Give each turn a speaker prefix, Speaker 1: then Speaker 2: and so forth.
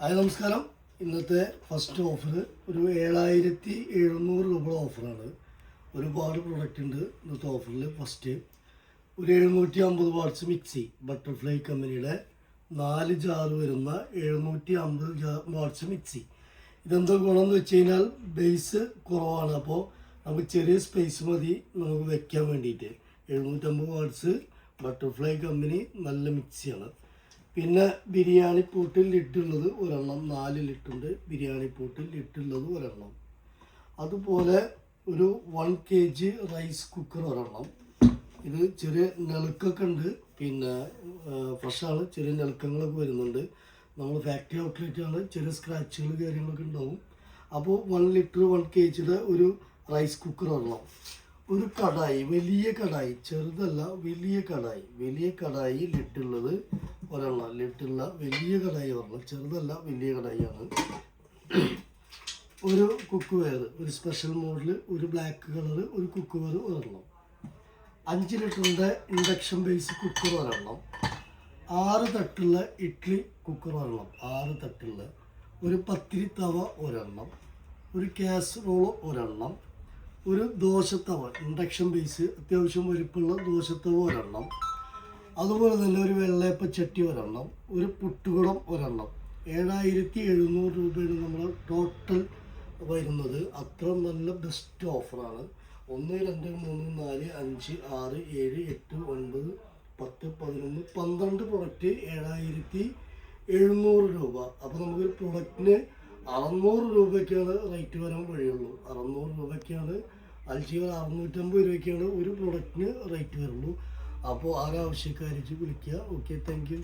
Speaker 1: Hi നമസ്കാരം. ഇന്നത്തെ first offer ഒരു ഏഴായിരത്തി എഴുന്നൂറ് രൂപ ഓഫറാണ് ഒരുപാട് പ്രൊഡക്റ്റ് ഉണ്ട് ഇന്നത്തെ ഓഫറിൽ ഫസ്റ്റ് ഒരു എഴുന്നൂറ്റി അമ്പത് വാട്ട്സ് മിക്സി ബട്ടർഫ്ലൈ കമ്പനിയുടെ നാല് ജാറ് വരുന്ന എഴുന്നൂറ്റി അമ്പത് വാട്ട്സ് മിക്സി. ഇതെന്താ ഗുണമെന്ന് വെച്ച് കഴിഞ്ഞാൽ ബേസ് കുറവാണ്. അപ്പോൾ നമുക്ക് ചെറിയ സ്പേസ് മതി നമുക്ക് വെക്കാൻ വേണ്ടിയിട്ട്. എഴുന്നൂറ്റമ്പത് വാട്ട്സ് ബട്ടർഫ്ലൈ കമ്പനി നല്ല മിക്സിയാണ്. പിന്നെ ബിരിയാണി പൂട്ടിൽ ലിട്ടുള്ളത് ഒരെണ്ണം നാല് ലിട്ടുണ്ട് ബിരിയാണി പൂട്ടിൽ ലിട്ടുള്ളത് ഒരെണ്ണം. അതുപോലെ ഒരു one K G rice cooker ഒരെണ്ണം. ഇത് ചെറിയ നെളുക്കൊക്കെ ഉണ്ട്. പിന്നെ ഫ്രഷാണ് ചെറിയ നെളുക്കങ്ങളൊക്കെ വരുന്നുണ്ട്. നമ്മൾ ഫാക്ടറി ഔട്ട്ലെറ്റാണ് ചെറിയ സ്ക്രാച്ചുകൾ കാര്യങ്ങളൊക്കെ ഉണ്ടാവും. അപ്പോൾ വൺ ലിറ്റർ വൺ കെ ജിയുടെ ഒരു റൈസ് കുക്കർ ഒരെണ്ണം. ഒരു കടായി വലിയ കടായി ചെറുതല്ല വലിയ കടായി. വലിയ കടായി ലിട്ടുള്ളത് ഒരെണ്ണം. ലിട്ടുള്ള വലിയ കടായി ഒരെണ്ണം. ചെറുതല്ല വലിയ കടായിയാണ്. ഒരു കുക്ക് വെയർ ഒരു സ്പെഷ്യൽ മോഡൽ ഒരു ബ്ലാക്ക് കളർ ഒരു കുക്ക് വെയർ ഒരെണ്ണം. അഞ്ച് ലിറ്ററിന്റെ ഇൻഡക്ഷൻ ബേസ് കുക്കർ ഒരെണ്ണം. ആറ് തട്ടുള്ള ഇഡ്ഡലി കുക്കർ ഒരെണ്ണം. ആറ് തട്ടുള്ള ഒരു പത്തിരി തവ ഒരെണ്ണം. ഒരു കാസറോൾ ഒരെണ്ണം. ഒരു ദോശത്തവ ഇൻഡക്ഷൻ ബേസ് അത്യാവശ്യം വലുപ്പുള്ള ദോശത്തവ ഒരെണ്ണം അതുപോലെ തന്നെ ഒരു വെള്ളയപ്പ ചട്ടി ഒരെണ്ണം ഒരു പുട്ടുകുടം ഒരെണ്ണം. ഏഴായിരത്തി എഴുന്നൂറ് രൂപയാണ് നമ്മൾ ടോട്ടൽ വരുന്നത്. അത്ര നല്ല ബെസ്റ്റ് ഓഫറാണ് ഒന്ന് രണ്ട് മൂന്ന് നാല് അഞ്ച് ആറ് ഏഴ് എട്ട് ഒൻപത് പത്ത് പതിനൊന്ന് പന്ത്രണ്ട് പ്രൊഡക്റ്റ് ഏഴായിരത്തി എഴുന്നൂറ് രൂപ അപ്പോൾ നമുക്ക് പ്രൊഡക്റ്റിന് അറുന്നൂറ് രൂപയ്ക്കാണ് റേറ്റ് വരാൻ വഴിയുള്ളൂ. അറുന്നൂറ് രൂപയ്ക്കാണ് അൽജീവൻ അറുന്നൂറ്റമ്പത് രൂപയ്ക്കാണ് ഒരു പ്രൊഡക്റ്റിന് റേറ്റ് വരുള്ളൂ. അപ്പോൾ ആരാവശ്യക്കാരിച്ച് വിളിക്കുക ഓക്കെ താങ്ക്